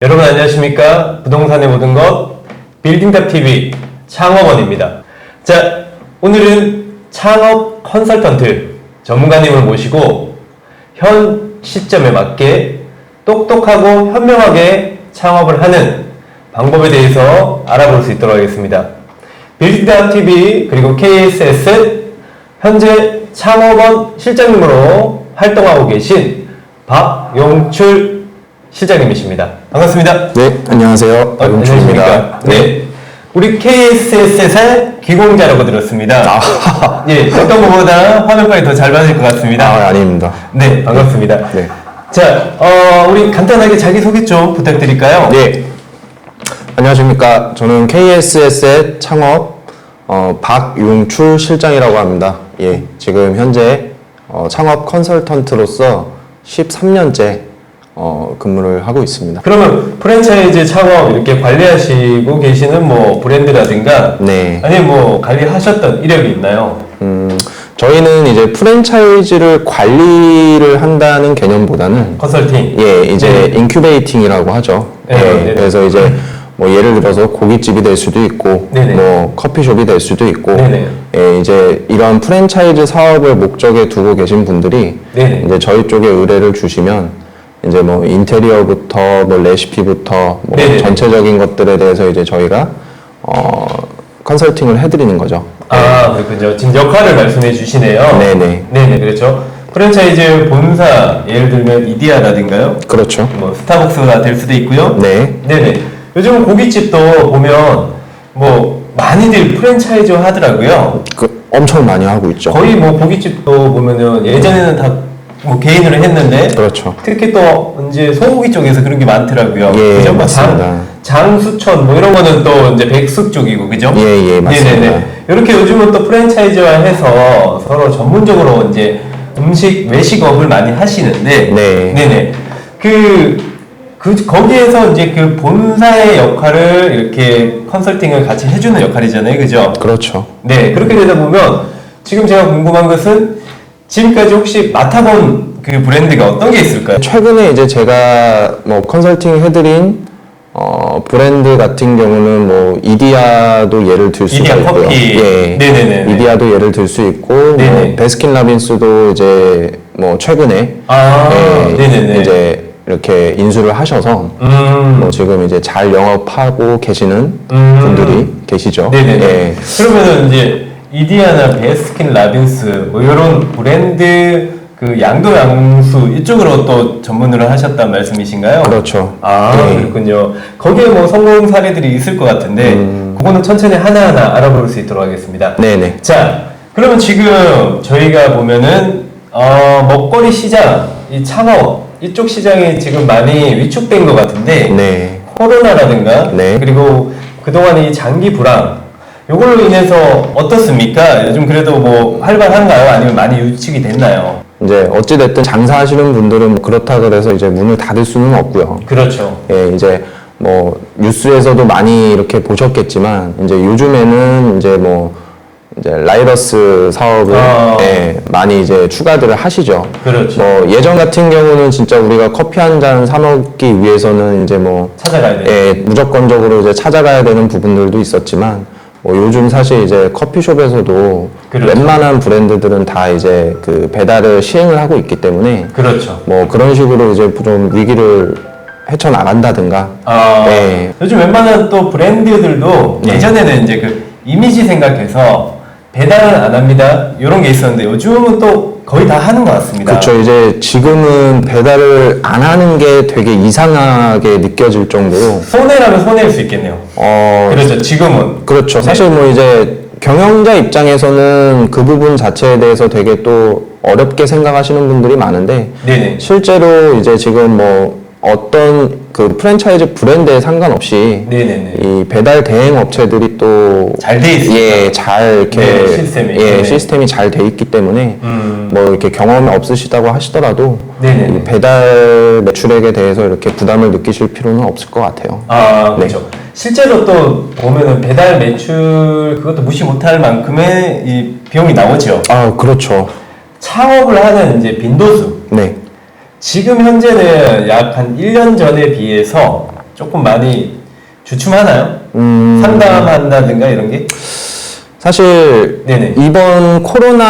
여러분 안녕하십니까? 부동산의 모든 것 빌딩답 TV 창업원입니다. 자, 오늘은 창업 컨설턴트 전문가님을 모시고 현 시점에 맞게 똑똑하고 현명하게 창업을 하는 방법에 대해서 알아볼 수 있도록 하겠습니다. 빌딩답 TV 그리고 KSS 현재 창업원 실장님으로 활동하고 계신 박용출 실장님이십니다. 반갑습니다. 네, 안녕하세요. 어. 안녕하십니까? 네. 우리 KSS의 귀공자라고 들었습니다. 예, 어떤 것보다 화면빨이 더 잘 받을 것 같습니다. 아, 아닙니다. 네, 반갑습니다. 네. 자, 어, 우리 간단하게 자기소개 좀 부탁드릴까요? 네. 안녕하십니까. 저는 KSS의 창업, 어, 박용출 실장이라고 합니다. 예, 지금 현재 어, 창업 컨설턴트로서 13년째 어, 근무를 하고 있습니다. 그러면 프랜차이즈 창업 이렇게 관리하시고 계시는 뭐 브랜드라든가 네. 아니면 뭐 관리하셨던 이력이 있나요? 음, 저희는 이제 프랜차이즈를 관리를 한다는 개념보다는 컨설팅. 예, 이제 인큐베이팅이라고 하죠. 네, 예, 네, 네. 그래서 이제 뭐 예를 들어서 고깃집이 될 수도 있고, 네네. 뭐 커피숍이 될 수도 있고, 네네. 예, 이제 이런 프랜차이즈 사업을 목적에 두고 계신 분들이 네네. 이제 저희 쪽에 의뢰를 주시면 이제 뭐 인테리어부터 뭐 레시피부터 뭐 네네. 전체적인 것들에 대해서 이제 저희가 어 컨설팅을 해드리는 거죠. 아, 그렇군요. 지금 역할을 말씀해 주시네요. 네네. 네네, 그렇죠. 프랜차이즈 본사, 예를 들면 이디야라든가요? 그렇죠. 뭐 스타벅스가 될 수도 있고요. 네. 네네. 요즘 고깃집도 보면 뭐 많이들 프랜차이즈 하더라고요. 그 엄청 많이 하고 있죠. 거의 뭐 고깃집도 보면은 예전에는 다 뭐 개인으로 했는데 그렇죠. 특히 또 이제 소고기 쪽에서 그런 게 많더라고요. 예, 그죠? 뭐 맞습니다. 장, 장수천 뭐 이런 거는 또 이제 백숙 쪽이고 그죠? 예, 예, 맞습니다. 네네네. 이렇게 요즘은 또 프랜차이즈화해서 서로 전문적으로 이제 음식 외식업을 많이 하시는데 네. 네네. 그, 그 거기에서 이제 그 본사의 역할을 이렇게 컨설팅을 같이 해주는 역할이잖아요, 그죠? 그렇죠. 네, 그렇게 되다 보면 지금 제가 궁금한 것은 지금까지 혹시 맡아본 그 브랜드가 어떤 게 있을까요? 최근에 이제 제가 뭐 컨설팅 해드린 어, 브랜드 같은 경우는 뭐 이디야도 예를 들 수가 이디야 있고요. 커피. 예. 네네네. 이디야도 예를 들 수 있고 네네. 뭐 베스킨 라빈스도 이제 뭐 최근에 아, 예, 네네네. 이제 이렇게 인수를 하셔서 음, 뭐 지금 이제 잘 영업하고 계시는 음. 분들이 계시죠. 네네네. 예. 그러면은 이제 이디야나 베스킨 라빈스 뭐 이런 브랜드 그 양도 양수 이쪽으로 또 전문으로 하셨단 말씀이신가요? 그렇죠. 아 네. 그렇군요. 거기에 뭐 성공 사례들이 있을 것 같은데 음. 그거는 천천히 하나하나 알아볼 수 있도록 하겠습니다. 네네. 자, 그러면 지금 저희가 보면은 어, 먹거리 시장, 이 창업 이쪽 시장이 지금 많이 위축된 것 같은데 네. 코로나라든가 네. 그리고 그동안 이 장기 불황 요걸로 인해서 어떻습니까? 요즘 그래도 뭐 활발한가요? 아니면 많이 위축이 됐나요? 이제 어찌됐든 장사하시는 분들은 뭐 그렇다 그래서 이제 문을 닫을 수는 없고요. 그렇죠. 예, 이제 뭐 뉴스에서도 많이 이렇게 보셨겠지만 이제 요즘에는 이제 뭐 이제 라이더스 사업을 아. 예, 많이 이제 추가들을 하시죠. 그렇죠. 뭐 예전 같은 경우는 진짜 우리가 커피 한 잔 사 먹기 위해서는 이제 뭐 찾아가야 돼요. 예, 무조건적으로 이제 찾아가야 되는 부분들도 있었지만 뭐 요즘 사실 이제 커피숍에서도 그렇죠. 웬만한 브랜드들은 다 이제 그 배달을 시행을 하고 있기 때문에 그렇죠. 뭐 그런 식으로 이제 좀 위기를 헤쳐나간다든가 아, 네. 요즘 웬만한 또 브랜드들도 네. 예전에는 이제 그 이미지 생각해서 배달은 안 합니다. 이런 게 있었는데 요즘은 또 거의 다 하는 것 같습니다. 그렇죠 이제 지금은 배달을 안 하는 게 되게 이상하게 느껴질 정도로 손해라면 손해일 수 있겠네요. 어 그렇죠. 지금은. 그렇죠 네. 사실 뭐 이제 경영자 입장에서는 그 부분 자체에 대해서 되게 또 어렵게 생각하시는 분들이 많은데 네네. 실제로 이제 지금 뭐 어떤 그 프랜차이즈 브랜드에 상관없이 네네네. 이 배달 대행 업체들이 또 잘 돼 있으니까. 예, 잘 이렇게 네, 시스템이. 예, 네네. 시스템이 잘 돼 있기 때문에 음. 뭐 이렇게 경험이 없으시다고 하시더라도 네네네. 이 배달 매출액에 대해서 이렇게 부담을 느끼실 필요는 없을 것 같아요. 아, 네. 그렇죠. 실제로 또 보면은 배달 매출 그것도 무시 못할 만큼의 이 비용이 나오죠. 아, 그렇죠. 창업을 하는 이제 빈도수. 네. 지금 현재는 약 한 1년 전에 비해서 조금 많이 주춤하나요? 음, 상담한다든가 이런 게? 사실 네네. 이번 코로나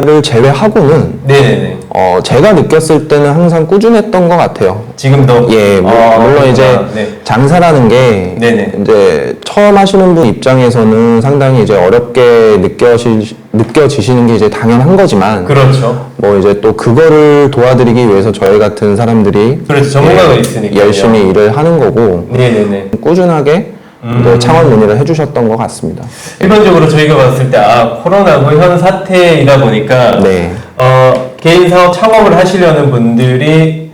를 제외하고는 네네네. 어, 제가 느꼈을 때는 항상 꾸준했던 것 같아요. 지금도? 예, 물- 아, 물론 이제 그렇구나. 네. 장사라는 게 네네. 이제 처음 하시는 분 입장에서는 상당히 이제 어렵게 느껴지, 느껴지시는 게 이제 당연한 거지만 그렇죠. 뭐 이제 또 그거를 도와드리기 위해서 저희 같은 사람들이 그렇죠. 전문가가 예, 있으니까요. 열심히 일을 하는 거고 네네네. 꾸준하게 음. 이제 창원 문의를 해주셨던 것 같습니다. 일반적으로 저희가 봤을 때, 아, 코로나 뭐현 사태이다 보니까, 네. 어, 개인 사업 창업을 하시려는 분들이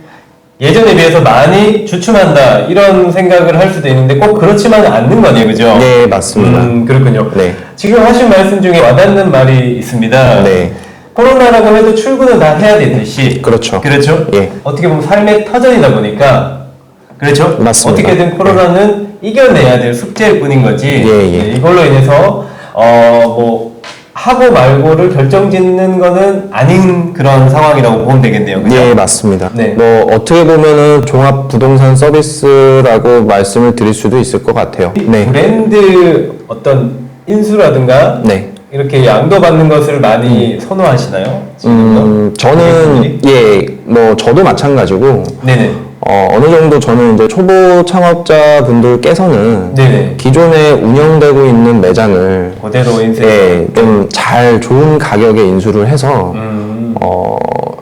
예전에 비해서 많이 주춤한다, 이런 생각을 할 수도 있는데 꼭 그렇지만은 않는 거네요, 그죠? 네, 맞습니다. 음, 그렇군요. 네. 지금 하신 말씀 중에 와닿는 말이 있습니다. 네. 코로나라고 해도 출근은 다 해야 되듯이. 그렇죠. 그렇죠? 예. 어떻게 보면 삶의 터전이다 보니까. 그렇죠? 맞습니다. 어떻게든 코로나는 이겨내야 될 숙제일 뿐인 거지. 예, 예. 네, 이걸로 인해서, 어, 뭐, 하고 말고를 결정짓는 거는 아닌 그런 상황이라고 보면 되겠네요. 그죠? 예, 맞습니다. 네. 뭐 어떻게 보면은 종합 부동산 서비스라고 말씀을 드릴 수도 있을 것 같아요. 네. 브랜드 어떤 인수라든가 네. 이렇게 양도받는 것을 많이 선호하시나요? 지금도? 음, 저는 예, 뭐 저도 마찬가지고 네네. 어, 어느 정도 저는 이제 초보 창업자 분들께서는 네네. 기존에 운영되고 있는 매장을 그대로 인생. 예, 좀잘 좋은 가격에 인수를 해서 음, 어,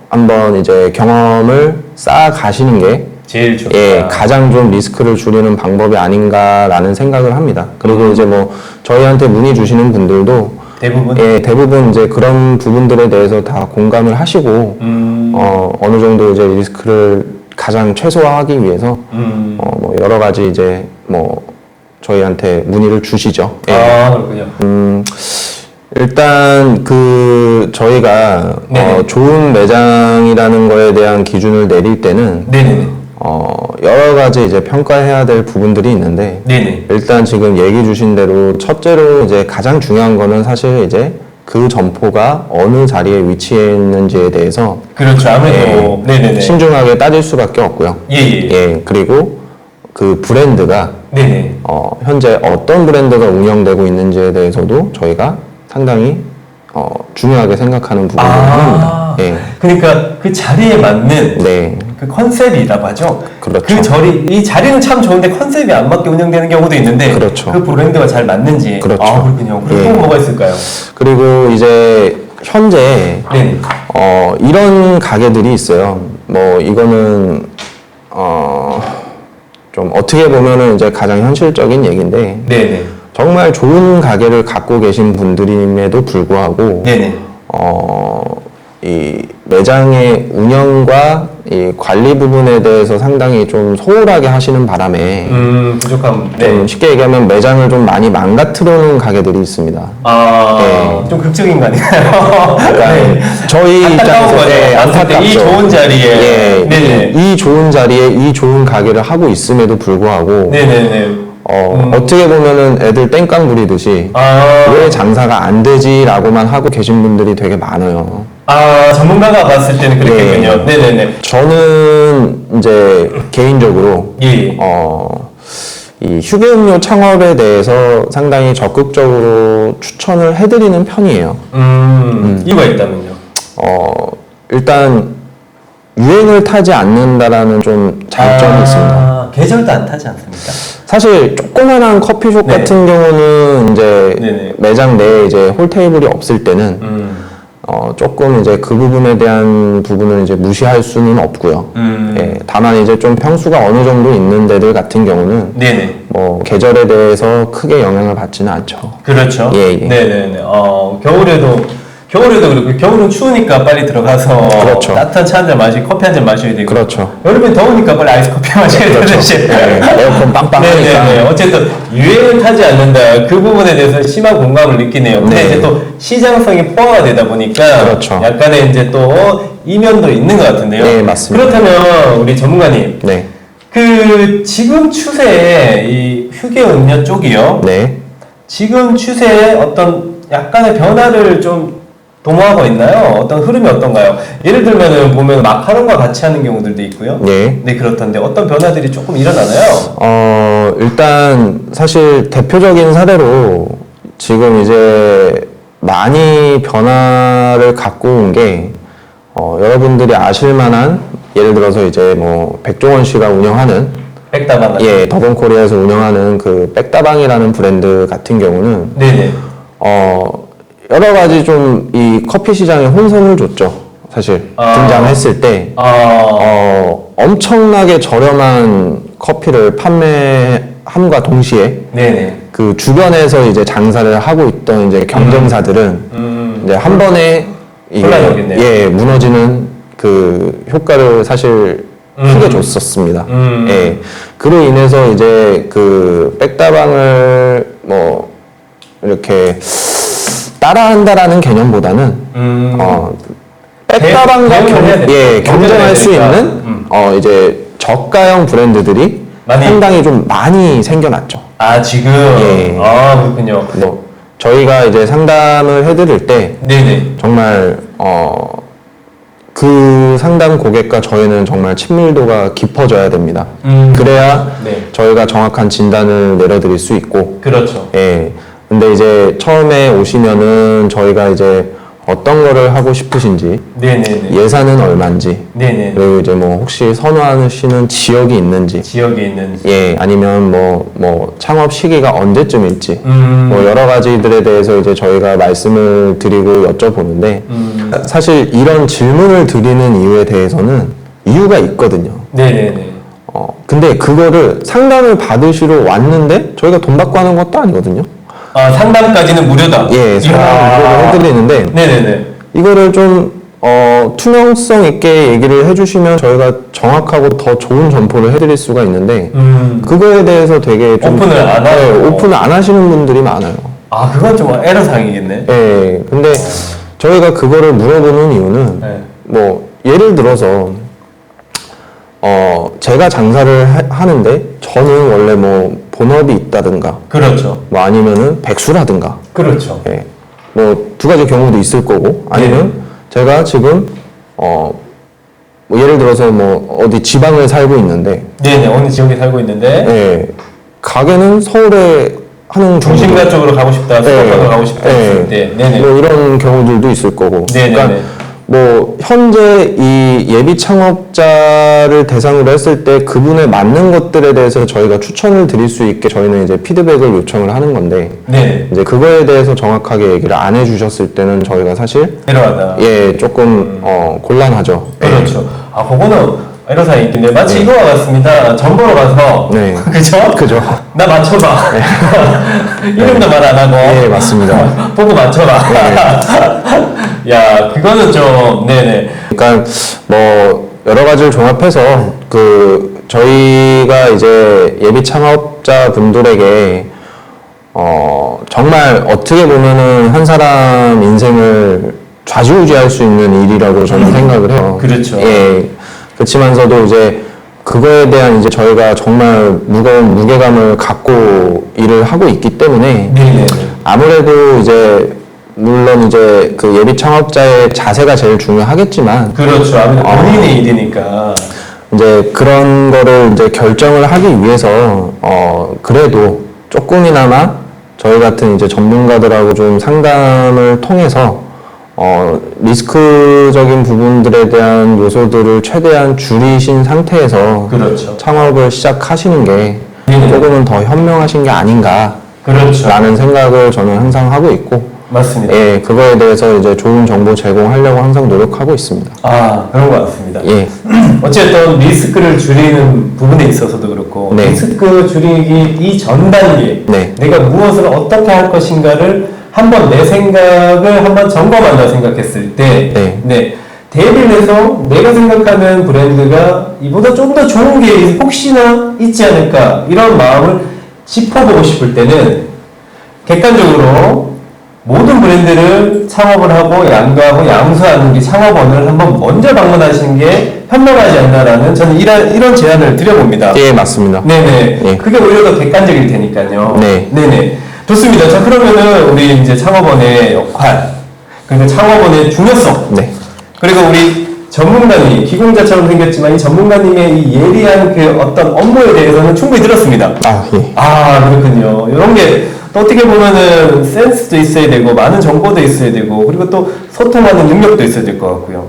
한번 이제 경험을 쌓아 가시는 게 제일 좋다. 예, 가장 좀 리스크를 줄이는 방법이 아닌가라는 생각을 합니다. 그리고 음. 이제 뭐 저희한테 문의 주시는 분들도 대부분. 예, 대부분 이제 그런 부분들에 대해서 다 공감을 하시고 음, 어, 어느 정도 이제 리스크를 가장 최소화하기 위해서 음. 어, 뭐 여러 가지 이제 뭐 저희한테 문의를 주시죠. 예. 아, 그렇군요. 음, 일단 그 저희가 네. 어, 좋은 매장이라는 거에 대한 기준을 내릴 때는 네네네. 어, 여러 가지 이제 평가해야 될 부분들이 있는데 네네. 일단 지금 얘기 주신 대로 첫째로 이제 가장 중요한 거는 사실 이제 그 점포가 어느 자리에 위치해 있는지에 대해서 그렇죠. 아무래도. 네네네. 신중하게 따질 수밖에 없고요. 예, 예. 예, 그리고 그 브랜드가 네네. 어, 현재 어떤 브랜드가 운영되고 있는지에 대해서도 저희가 상당히 어, 중요하게 생각하는 부분이긴 합니다. 아, 예. 그러니까 그 자리에 맞는 네. 그 컨셉이라고 하죠. 그렇죠. 그 자리, 이 자리는 참 좋은데 컨셉이 안 맞게 운영되는 경우도 있는데 그렇죠. 그 브랜드가 잘 맞는지. 그렇죠. 아, 그렇군요. 그리고 예. 또 뭐가 있을까요? 그리고 이제 현재 네네. 어, 이런 가게들이 있어요. 뭐 이거는 어, 좀 어떻게 보면은 이제 가장 현실적인 얘기인데 네네. 정말 좋은 가게를 갖고 계신 분들임에도 불구하고 네네. 어, 이 매장의 운영과 이 관리 부분에 대해서 상당히 좀 소홀하게 하시는 바람에 음, 부족함. 네. 좀 쉽게 얘기하면 매장을 좀 많이 망가뜨려 놓은 가게들이 있습니다. 아, 네. 좀 극적인 거 아닌가요? 그러니까 네. 저희 안타까운 입장에서. 네, 봤을 때이 안타깝죠. 좋은 자리에. 예, 네네. 이, 이 좋은 자리에 이 좋은 가게를 하고 있음에도 불구하고 네네네. 어, 어떻게 보면은 애들 땡깡 부리듯이 아, 왜 장사가 안 되지라고만 하고 계신 분들이 되게 많아요. 아, 전문가가 봤을 때는 그렇겠군요. 네. 네네네. 저는 이제 개인적으로 예, 예. 어, 이 휴게음료 창업에 대해서 상당히 적극적으로 추천을 해드리는 편이에요. 음, 이유가 있다면요. 어, 일단 유행을 타지 않는다라는 좀 장점이 아, 있습니다. 계절도 안 타지 않습니까? 사실 조그만한 커피숍 네. 같은 경우는 이제 네네. 매장 내에 이제 홀 테이블이 없을 때는 음, 어, 조금 이제 그 부분에 대한 부분을 이제 무시할 수는 없고요. 음, 예, 다만 이제 좀 평수가 어느 정도 있는 데들 같은 경우는 네네. 뭐 계절에 대해서 크게 영향을 받지는 않죠. 그렇죠. 예, 예. 네네네. 어, 겨울에도, 겨울에도 그렇고, 겨울은 추우니까 빨리 들어가서 그렇죠. 따뜻한 차 한 잔 마시고, 커피 한 잔 마셔야 되고. 그렇죠. 여름엔 더우니까 빨리 아이스 커피 마셔야 되듯이. 네, 에어컨 빵빵하니까. 네네네. 어쨌든 유행을 타지 않는다. 그 부분에 대해서 심한 공감을 느끼네요. 근데 네. 이제 또 시장성이 포화가 되다 보니까 그렇죠. 약간의 이제 또 이면도 있는 것 같은데요. 네, 맞습니다. 그렇다면 우리 전문가님, 네, 그 지금 추세에 이 휴게 음료 쪽이요. 네, 지금 추세에 어떤 약간의 변화를 좀 도모하고 있나요? 어떤 흐름이 어떤가요? 예를 들면은 보면 마카롱과 같이 하는 경우들도 있고요. 예. 네, 그렇던데 어떤 변화들이 조금 일어나나요? 어, 일단 사실 대표적인 사례로 지금 이제 많이 변화를 갖고 온 게 어, 여러분들이 아실 만한 예를 들어서 이제 뭐 백종원 씨가 운영하는 백다방 같은. 예, 더본코리아에서 운영하는 그 백다방이라는 브랜드 같은 경우는 네네. 어, 여러 가지 좀 이 커피 시장에 혼선을 줬죠. 사실 아. 등장했을 때 아, 어, 엄청나게 저렴한 커피를 판매함과 동시에 네네. 그 주변에서 이제 장사를 하고 있던 이제 경쟁사들은 음, 이제 한 번에 이게. 예 무너지는 그 효과를 사실 크게 음. 줬었습니다. 음. 예 그로 인해서 이제 그 백다방을 뭐 이렇게 따라한다라는 개념보다는 음, 어, 백다방과 대- 대응을 해야 경, 되니까. 예, 경쟁할 수 경쟁해야 있는 되니까. 음. 어, 이제 저가형 브랜드들이 많이. 상당히 좀 많이 생겨났죠. 아, 지금? 예. 아, 그렇군요. 뭐 저희가 이제 상담을 해드릴 때 네네. 정말 어, 그 상담 고객과 저희는 정말 친밀도가 깊어져야 됩니다. 음. 그래야 네. 저희가 정확한 진단을 내려드릴 수 있고 그렇죠. 예. 근데 이제 처음에 오시면은 저희가 이제 어떤 거를 하고 싶으신지 네네네. 예산은 얼마인지 네네. 그리고 이제 뭐 혹시 선호하시는 지역이 있는지 지역에 있는. 예 아니면 뭐 뭐 창업 시기가 언제쯤일지 음. 뭐 여러 가지들에 대해서 이제 저희가 말씀을 드리고 여쭤보는데 음. 사실 이런 질문을 드리는 이유에 대해서는 이유가 있거든요. 네네네. 어 근데 그거를 상담을 받으시러 왔는데 저희가 돈 받고 하는 것도 아니거든요. 아, 상담까지는 무료다. 예, 이야. 상담을 해드리는데 네네네. 이거를 좀 어, 투명성 있게 얘기를 해주시면 저희가 정확하고 더 좋은 점포를 해드릴 수가 있는데 음. 그거에 대해서 되게 좀 오픈을 안 하고. 네, 오픈을 안 하시는 분들이 많아요. 아, 그건 좀 에러상이겠네. 예, 근데 저희가 그거를 물어보는 이유는 네. 뭐 예를 들어서 어 제가 장사를 하, 는데 저는 원래 뭐 본업이 있다든가 그렇죠. 뭐 아니면은 백수라든가 그렇죠. 예. 뭐 두 가지 경우도 있을 거고 아니면 네. 제가 지금 어, 뭐 예를 들어서 뭐 어디 지방에 살고 있는데 네네. 어느 지역에 살고 있는데, 예. 가게는 서울에 하는 중심가 쪽으로 가고 싶다, 수도권으로 가고 싶다 예. 했을 때, 네네. 뭐 이런 경우들도 있을 거고 네네네. 그러니까 뭐 현재 이 예비 창업자를 대상으로 했을 때 그분에 맞는 것들에 대해서 저희가 추천을 드릴 수 있게 저희는 이제 피드백을 요청을 하는 건데 네. 이제 그거에 대해서 정확하게 얘기를 안 해주셨을 때는 저희가 사실 에러하다. 예 조금 어 곤란하죠. 예. 그렇죠. 아, 그거는 에러상이 있는데, 마치 이거와 같습니다. 전보러 가서, 네. 그죠? 그죠. 나 맞춰봐. 이름도 말 안 하고. 예, 맞습니다. 보고 맞춰봐. 야, 그거는 좀, 네네. 그러니까 뭐 여러 가지를 종합해서 그 저희가 이제 예비 창업자 분들에게 어 정말 어떻게 보면은 한 사람 인생을 좌지우지할 수 있는 일이라고 저는 생각을 해요. 그렇죠. 예. 그렇지만서도 이제 그거에 대한 이제 저희가 정말 무거운 무게감을 갖고 일을 하고 있기 때문에 네네. 아무래도 이제 물론 이제 그 예비 창업자의 자세가 제일 중요하겠지만 그렇죠. 아무래도 아. 본인의 일이니까. 이제 그런 거를 이제 결정을 하기 위해서 어 그래도 조금이나마 저희 같은 이제 전문가들하고 좀 상담을 통해서 어 리스크적인 부분들에 대한 요소들을 최대한 줄이신 상태에서 그렇죠. 창업을 시작하시는 게 네. 조금은 더 현명하신 게 아닌가라는 그렇죠. 생각을 저는 항상 하고 있고 맞습니다. 예 그거에 대해서 이제 좋은 정보 제공하려고 항상 노력하고 있습니다. 아, 그런 것 같습니다. 예. 어쨌든 리스크를 줄이는 부분에 있어서도 그렇고 네. 리스크 줄이기 이 전 단계 네. 내가 무엇을 어떻게 할 것인가를 한번 내 생각을 한번 점검한다 생각했을 때 네. 대비를 해서 내가 생각하는 브랜드가 이보다 좀 더 좋은 게 혹시나 있지 않을까 이런 마음을 짚어보고 싶을 때는 객관적으로 모든 브랜드를 창업을 하고 양도하고 양수하는 게 창업원을 한번 먼저 방문하시는 게 현명하지 않나라는 저는 이런, 이런 제안을 드려봅니다. 예 맞습니다. 네네. 예. 그게 오히려 더 객관적일 테니까요. 네. 네네. 좋습니다. 자, 그러면은 우리 이제 창업원의 역할. 그리고 창업원의 중요성 네. 그리고 우리 전문가님 기공자처럼 생겼지만 이 전문가님의 이 예리한 그 어떤 업무에 대해서는 충분히 들었습니다. 아, 예. 아 그렇군요. 이런 게 또 어떻게 보면은 센스도 있어야 되고 많은 정보도 있어야 되고 그리고 또 소통하는 능력도 있어야 될 것 같고요.